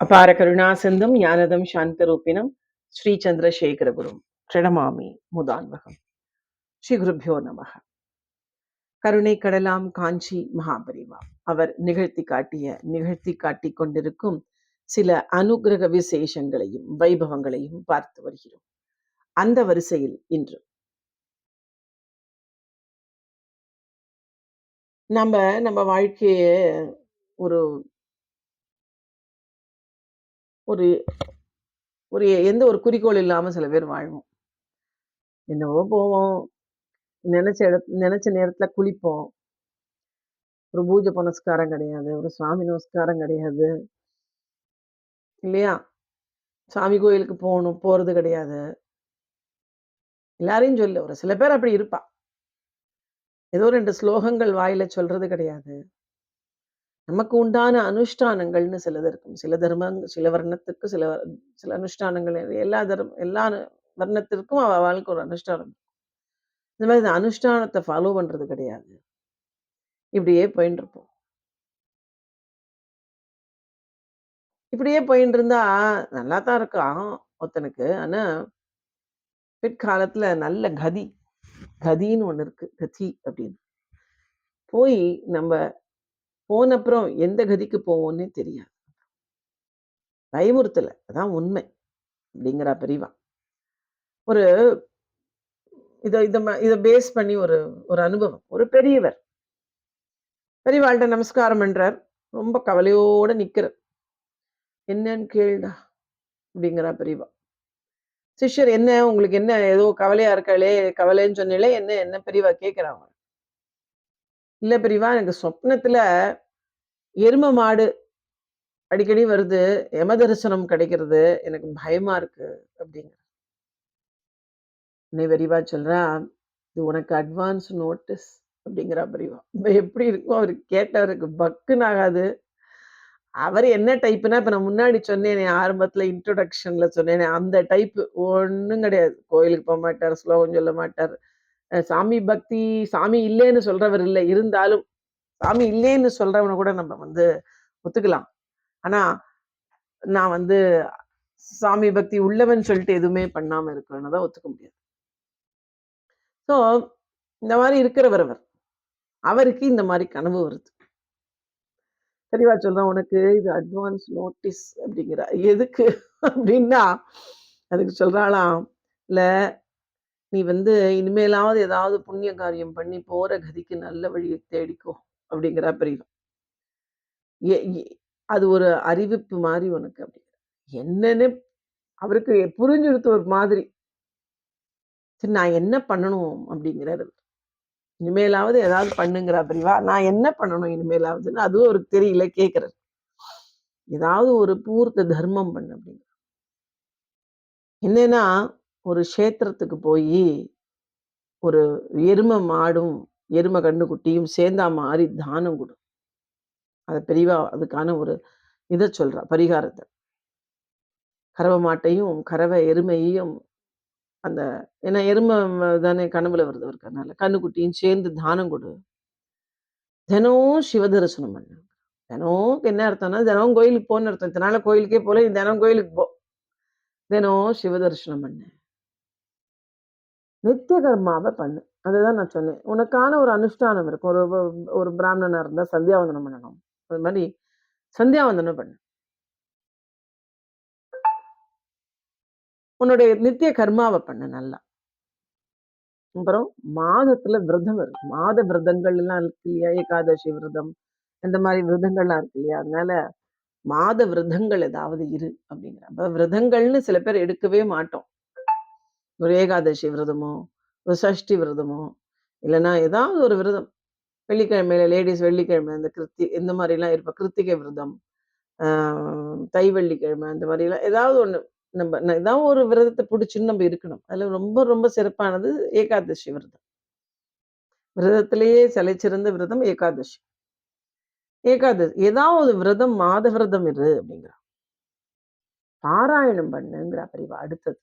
அபார கருணாசிந்தும் ஞானதம் சாந்தரூபிணம் ஸ்ரீ சந்திரசேகரகுரும் பிரணமாமி முதான்வகம் ஸ்ரீ குருபியோ நமக. கருணை கடலாம் காஞ்சி மகாபரிவா. அவர் நிகழ்த்தி காட்டிய நிகழ்த்தி காட்டிக் கொண்டிருக்கும் சில அனுகிரக விசேஷங்களையும் வைபவங்களையும் பார்த்து வருகிறோம். அந்த வரிசையில் இன்று. நம்ம நம்ம வாழ்க்கையை ஒரு ஒரு ஒரு எந்த ஒரு குறிக்கோள் இல்லாம சில பேர் வாழ்வோம். என்னவோ போவோம். நினச்ச இட நினைச்ச நேரத்துல குளிப்போம். ஒரு பூஜை புனஸ்காரம் கிடையாது. ஒரு சுவாமி நமஸ்காரம் கிடையாது. இல்லையா? சாமி கோயிலுக்கு போகணும் போறது கிடையாது. எல்லாரையும் சொல்லு ஒரு சில பேர் அப்படி இருப்பா. ஏதோ ரெண்டு ஸ்லோகங்கள் வாயில சொல்றது கிடையாது. நமக்கு உண்டான அனுஷ்டானங்கள்னு சிலது இருக்கும். சில தர்மங் சில வர்ணத்துக்கு சில சில அனுஷ்டானங்கள் எல்லா தர்ம எல்லா வர்ணத்திற்கும் அவளுக்கு வாழ்க்கை ஒரு அனுஷ்டானம் இந்த மாதிரி இந்த அனுஷ்டானத்தை ஃபாலோ பண்றது கிடையாது. இப்படியே போயின்னு இருப்போம். இப்படியே போயின்னு இருந்தா நல்லா தான் இருக்கான் ஒருத்தனுக்கு ஆனா பிற்காலத்துல நல்ல கதி கதின்னு ஒன்று இருக்கு. கதி அப்படின்னு. போய் நம்ம போன அப்புறம் எந்த கதிக்கு போவோம்னே தெரியாது. பயமுறுத்தலை அதான் உண்மை அப்படிங்கிறா பெரியவா ஒரு இதை இதை இதை பேஸ் பண்ணி ஒரு ஒரு அனுபவம். ஒரு பெரியவர். பெரியவாள்கிட்ட நமஸ்காரம் பண்ணுறார் ரொம்ப கவலையோட நிக்கிறார். என்னன்னு கேளுடா அப்படிங்கிறா பெரியவா சிஷ்யர் என்ன உங்களுக்கு என்ன ஏதோ கவலையா இருக்காளே கவலைன்னு சொன்னீங்களே என்ன என்ன பெரியவா கேக்குறாங்க இல்ல பிரிவா எனக்கு சொப்னத்துல எரும மாடு அடிக்கடி வருது. யம தரிசனம் கிடைக்கிறது. எனக்கு பயமா இருக்கு அப்படிங்கிற. உன்னை விரிவா சொல்றா இது உனக்கு அட்வான்ஸ் நோட்டீஸ் அப்படிங்கிறா பிரிவா. எப்படி இருக்கும் அவருக்கு கேட்டவருக்கு பக்குன்னு ஆகாது. அவர் என்ன டைப்னா இப்போ நான் முன்னாடி சொன்னேனே ஆரம்பத்துல இன்ட்ரொடக்ஷனில் சொன்னேனே அந்த டைப் ஒண்ணும் கிடையாது. கோயிலுக்கு போக மாட்டார் ஸ்லோகம் சொல்ல மாட்டார். சாமி பக்தி சாமி இல்லைன்னு சொல்றவர் இல்லை. இருந்தாலும் சாமி இல்லைன்னு சொல்றவனை கூட நம்ம வந்து ஒத்துக்கலாம். ஆனா நான் வந்து சாமி பக்தி உள்ளவன் சொல்லிட்டு எதுவுமே பண்ணாம இருக்கிறேன்னு தான் ஒத்துக்க முடியாது. ஸோ இந்த மாதிரி இருக்கிறவர் அவர். அவருக்கு இந்த மாதிரி கனவு வருது. தெளிவா சொல்றேன். உனக்கு இது அட்வான்ஸ் நோட்டீஸ் அப்படிங்கிற எதுக்கு அப்படின்னா அதுக்கு சொல்றாளாம் இல்லை நீ வந்து இனிமேலாவது ஏதாவது புண்ணிய காரியம் பண்ணி போற கதிக்கு நல்ல வழியை தேடிக்கோ அப்படிங்கிறா பெரியவா எ- அது ஒரு அறிவிப்பு மாதிரி உனக்கு அப்படி. என்னன்னு அவருக்கு புரிஞ்சுடுத்து ஒரு மாதிரி. சரி நான் என்ன பண்ணணும் அப்படிங்கிறாரு. இனிமேலாவது ஏதாவது பண்ணுங்கிறா பிரிவா நான் என்ன பண்ணணும் இனிமேலாவதுன்னு அதுவும் அவருக்கு தெரியல கேட்கறாரு ஏதாவது ஒரு பூர்த்த தர்மம் பண்ணு அப்படிங்கிற. என்னன்னா ஒரு க்ஷேத்திரத்துக்கு போய் ஒரு எரும மாடும் எரும கண்ணுக்குட்டியும் சேர்ந்தா மாதிரி தானம் கொடு. அதை பெரியவா அதுக்கான ஒரு இதை சொல்றா பரிகாரத்தை. கறவை மாட்டையும் கறவை எருமையையும் அந்த ஏன்னா எருமை தானே கனவுல வருது அவருக்கு கண்ணுக்குட்டியும் சேர்ந்து தானம் கொடு. தினம் சிவ தரிசனம் பண்ணு. தினம் என்ன அர்த்தம்னா தினம் கோயிலுக்கு போன்னு அர்த்தம். இதனால கோயிலுக்கே போல தினம் கோயிலுக்கு போ. தினம் சிவ தரிசனம் பண்ணு. நித்திய கர்மாவை பண்ணு. அதுதான் நான் சொன்னேன். உனக்கான ஒரு அனுஷ்டானம் இருக்கும். ஒரு ஒரு பிராமணனா இருந்தா சந்தியாவந்தனம் பண்ணணும். அது மாதிரி சந்தியாவந்தனம் பண்ணு. உன்னுடைய நித்திய கர்மாவை பண்ணு நல்லா. அப்புறம் மாதத்துல விரதம் இருக்கு மாத விரதங்கள் எல்லாம் இருக்கு இல்லையா? ஏகாதசி விரதம். இந்த மாதிரி விரதங்கள்லாம் இருக்கு இல்லையா? அதனால மாத விரதங்கள் ஏதாவது இரு அப்படிங்கிற. அப்ப விரதங்கள்னு சில பேர் எடுக்கவே மாட்டோம். ஒரு ஏகாதசி விரதமோ ஒரு சஷ்டி விரதமோ இல்லைன்னா ஏதாவது ஒரு விரதம். வெள்ளிக்கிழமையில லேடிஸ் வெள்ளிக்கிழமை இந்த கிருத்தி இந்த மாதிரி எல்லாம் இருப்ப கிருத்திகை விரதம் ஆஹ் தை வெள்ளிக்கிழமை அந்த மாதிரி எல்லாம் ஏதாவது ஒண்ணு நம்ம ஏதாவது ஒரு விரதத்தை பிடிச்சின்னு நம்ம இருக்கணும். அதுல ரொம்ப ரொம்ப சிறப்பானது ஏகாதசி விரதம். விரதத்திலேயே சிலைச்சிறந்த விரதம் ஏகாதசி. ஏகாதசி ஏதாவது விரதம் மாத விரதம் இரு அப்படிங்கிற. பாராயணம் பண்ணுங்கிற பிரிவா அடுத்தது.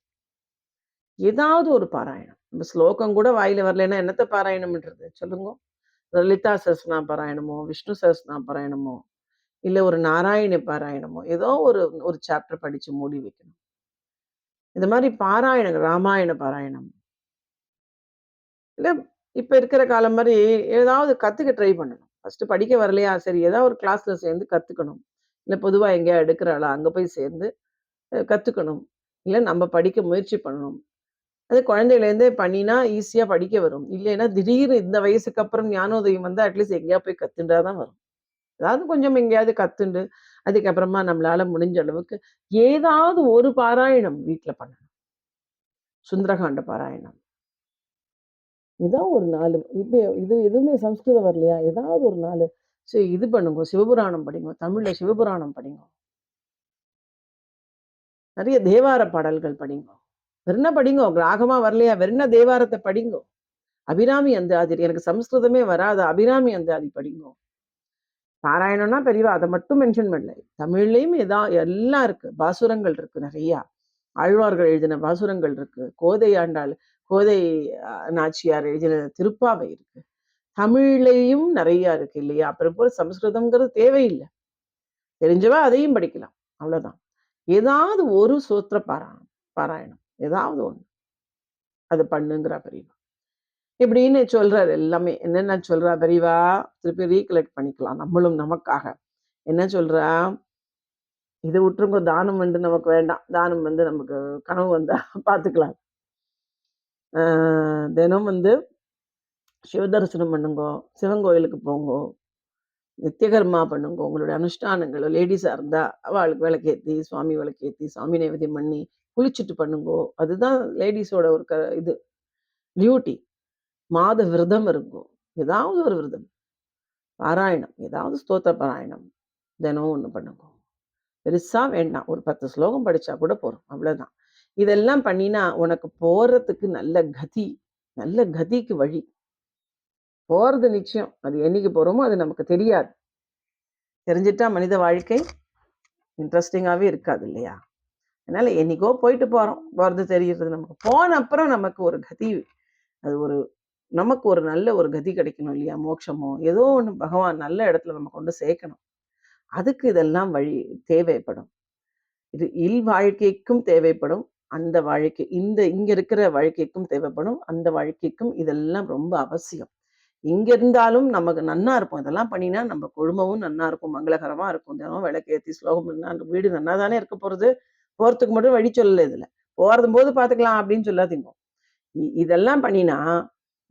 ஏதாவது ஒரு பாராயணம் நம்ம ஸ்லோகம் கூட வாயில வரலன்னா என்னத்த பாராயணம்ன்றது சொல்லுங்க லலிதா சரஸ்னா பாராயணமோ விஷ்ணு சரஸ்னா பாராயணமோ இல்ல ஒரு நாராயண பாராயணமோ, ஏதோ ஒரு ஒரு சாப்டர் படிச்சு மூடி வைக்கணும். இந்த மாதிரி பாராயணம், ராமாயண பாராயணம். இல்லை இப்ப இருக்கிற காலம் மாதிரி ஏதாவது கத்துக்க ட்ரை பண்ணணும். ஃபஸ்ட்டு படிக்க வரலையா, சரி ஏதாவது ஒரு கிளாஸ்ல சேர்ந்து கத்துக்கணும். இல்ல பொதுவா எங்கேயா எடுக்கிறாளா, அங்க போய் சேர்ந்து கற்றுக்கணும் கத்துக்கணும். இல்ல நம்ம படிக்க முயற்சி பண்ணணும். அது குழந்தையிலேருந்தே பண்ணினா ஈஸியா படிக்க வரும். இல்லைன்னா திடீர்னு இந்த வயசுக்கு அப்புறம் ஞானோதயம் வந்து அட்லீஸ்ட் எங்கேயா போய் கத்துண்டா தான் வரும். ஏதாவது கொஞ்சம் எங்கேயாவது கத்துண்டு, அதுக்கப்புறமா நம்மளால முடிஞ்ச அளவுக்கு ஏதாவது ஒரு பாராயணம் வீட்டில் பண்ணணும். சுந்தரகாண்ட பாராயணம். ஏதோ ஒரு நாள் இப்போ இது எதுவுமே சம்ஸ்கிருதம் வரலையா? ஏதாவது ஒரு நாள் சரி இது பண்ணுங்க. சிவபுராணம் படிங்க. தமிழ்ல சிவபுராணம் படிங்க. நிறைய தேவார பாடல்கள் படிங்க. வெறும்ன படிங்கோ. ராகமா வரலையா? வெறும்ன தேவாரத்தை படிங்கோ. அபிராமி அந்தாதிரி எனக்கு சம்ஸ்கிருதமே வராது. அபிராமி அந்தாதி படிங்கோ. பாராயணம்னா பெரியவா அதை மட்டும் மென்ஷன் பண்ணல. தமிழ்லயும் எதா எல்லாம் இருக்கு. பாசுரங்கள் இருக்கு நிறையா ஆழ்வார்கள் எழுதின பாசுரங்கள் இருக்கு. கோதை ஆண்டாள், கோதை நாச்சியார் எழுதின திருப்பாவை இருக்கு. தமிழ்லயும் நிறையா இருக்கு இல்லையா? அப்புறம் போய் சமஸ்கிருதம்ங்கிறது தேவையில்ல. தெரிஞ்சவா அதையும் படிக்கலாம். அவ்வளோதான். ஏதாவது ஒரு சூத்திர பாராயணம் பாராயணம். ஏதாவது ஒன்று அது பண்ணுங்கிறா பெரியவா. இப்படின்னு சொல்றாரு எல்லாமே. என்னென்ன சொல்றா பெரியவா? திருப்பி ரீகலெக்ட் பண்ணிக்கலாம். நம்மளும் நமக்காக. என்ன சொல்றா? இது விட்டுருங்க தானம் வந்து நமக்கு வேண்டாம். தானம் வந்து நமக்கு கனவு வந்தா பார்த்துக்கலாம். தினம் வந்து சிவ தரிசனம் பண்ணுங்கோ. சிவன் கோயிலுக்கு போங்கோ. நித்தியகர்மா பண்ணுங்க உங்களுடைய அனுஷ்டானங்களோ லேடிஸாக இருந்தால் அவளுக்கு விளக்கேத்தி, சுவாமி விளக்கேற்றி சாமி நைவேத்தியம் பண்ணி, குளிச்சுட்டு பண்ணுங்கோ. அதுதான் லேடிஸோட ஒரு க இது டியூட்டி. மாத விரதம் இருங்கோ. ஏதாவது ஒரு விரதம். பாராயணம். ஏதாவது ஸ்தோத்திர பாராயணம். தினம் ஒண்ணு பண்ணுங்கோ. பெருசா வேண்டாம். ஒரு 10 ஸ்லோகம் படிச்சா கூட போதும். அவ்வளோதான். இதெல்லாம் பண்ணினா உனக்கு போறதுக்கு நல்ல கதி, நல்ல கதிக்கு வழி. போறது நிச்சயம். அது என்னைக்கு போறோமோ அது நமக்கு தெரியாது. தெரிஞ்சுட்டா மனித வாழ்க்கை இன்ட்ரஸ்டிங்காவே இருக்காது இல்லையா? அதனால என்னைக்கோ போயிட்டு போறோம். போறது தெரியறது நமக்கு. போன அப்புறம் நமக்கு ஒரு கதி அது ஒரு நமக்கு ஒரு நல்ல ஒரு கதி கிடைக்கணும் இல்லையா? மோட்சமோ, ஏதோ ஒண்ணு பகவான் நல்ல இடத்துல நம்ம கொண்டு சேர்க்கணும். அதுக்கு இதெல்லாம் வழி தேவைப்படும். இது இல் வாழ்க்கைக்கும் தேவைப்படும். அந்த வாழ்க்கை இந்த இங்க இருக்கிற வாழ்க்கைக்கும் தேவைப்படும். அந்த வாழ்க்கைக்கும் இதெல்லாம் ரொம்ப அவசியம். இங்க இருந்தாலும் நமக்கு நன்னா இருக்கும் இதெல்லாம் பண்ணினா நம்ம குழுமமும் நன்னா இருக்கும். மங்களகரமா இருக்கும். தினம் விளக்கேத்தி ஸ்லோகம் பண்ணா வீடு நன்னா தானே இருக்க போறது. போறதுக்கு மட்டும் வழி சொல்லல இதுல. போறதும்போது பார்த்துக்கலாம் அப்படின்னு சொல்லாதீங்க இதெல்லாம் பண்ணினா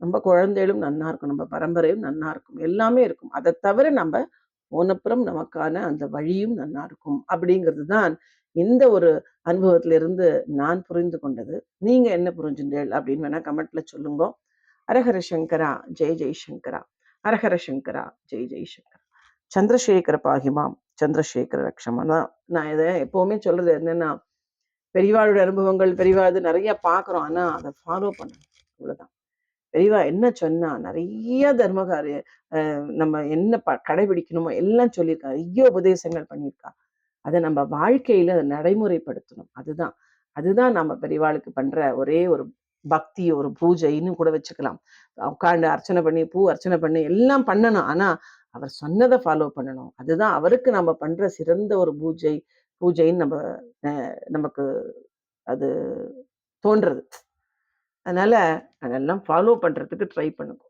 நம்ம குழந்தைகளும் நன்னா இருக்கும். நம்ம பரம்பரையும் நன்னா இருக்கும். எல்லாமே இருக்கும். அதை தவிர நம்ம போனப்புறம் நமக்கான அந்த வழியும் நன்னா இருக்கும். அப்படிங்கிறது தான் இந்த ஒரு அனுபவத்திலிருந்து நான் புரிந்து கொண்டது. நீங்க என்ன புரிஞ்சுண்டேள் அப்படின்னு வேணா கமெண்ட்ல சொல்லுங்க ஹரஹர சங்கரா, ஜெய ஜெய்சங்கரா. ஹரஹர சங்கரா, ஜெய் ஜெய்சங்கரா. சந்திரசேகர பாகிமாம், சந்திரசேகர ரக்ஷமா. நான் நான் இத எப்பவுமே சொல்றது என்னன்னா, பெரியவாளுடைய அனுபவங்கள், பெரியவா இது நிறைய பார்க்குறோம். ஆனால் அதை ஃபாலோ பண்ணணும். அவ்வளோதான். பெரியவா என்ன சொன்னா, நிறைய தர்மகாரிய நம்ம என்ன ப கடைபிடிக்கணுமோ எல்லாம் சொல்லியிருக்கா. நிறைய உபதேசங்கள் பண்ணியிருக்கா. அதை நம்ம வாழ்க்கையில அதை நடைமுறைப்படுத்தணும். அதுதான். அதுதான் நம்ம பெரியவாளுக்கு பண்ற ஒரே ஒரு பக்தி, ஒரு பூஜைன்னு கூட வச்சுக்கலாம். உட்காந்து அர்ச்சனை பண்ணி, பூ அர்ச்சனை பண்ணி எல்லாம் பண்ணணும். ஆனா, அவர் சொன்னதை ஃபாலோ பண்ணணும். அதுதான் அவருக்கு நம்ம பண்ற சிறந்த ஒரு பூஜை பூஜைன்னு நம்ம நமக்கு அது தோன்றது. அதனால அதெல்லாம் ஃபாலோ பண்றதுக்கு ட்ரை பண்ணுங்க.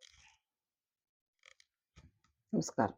நமஸ்காரம்.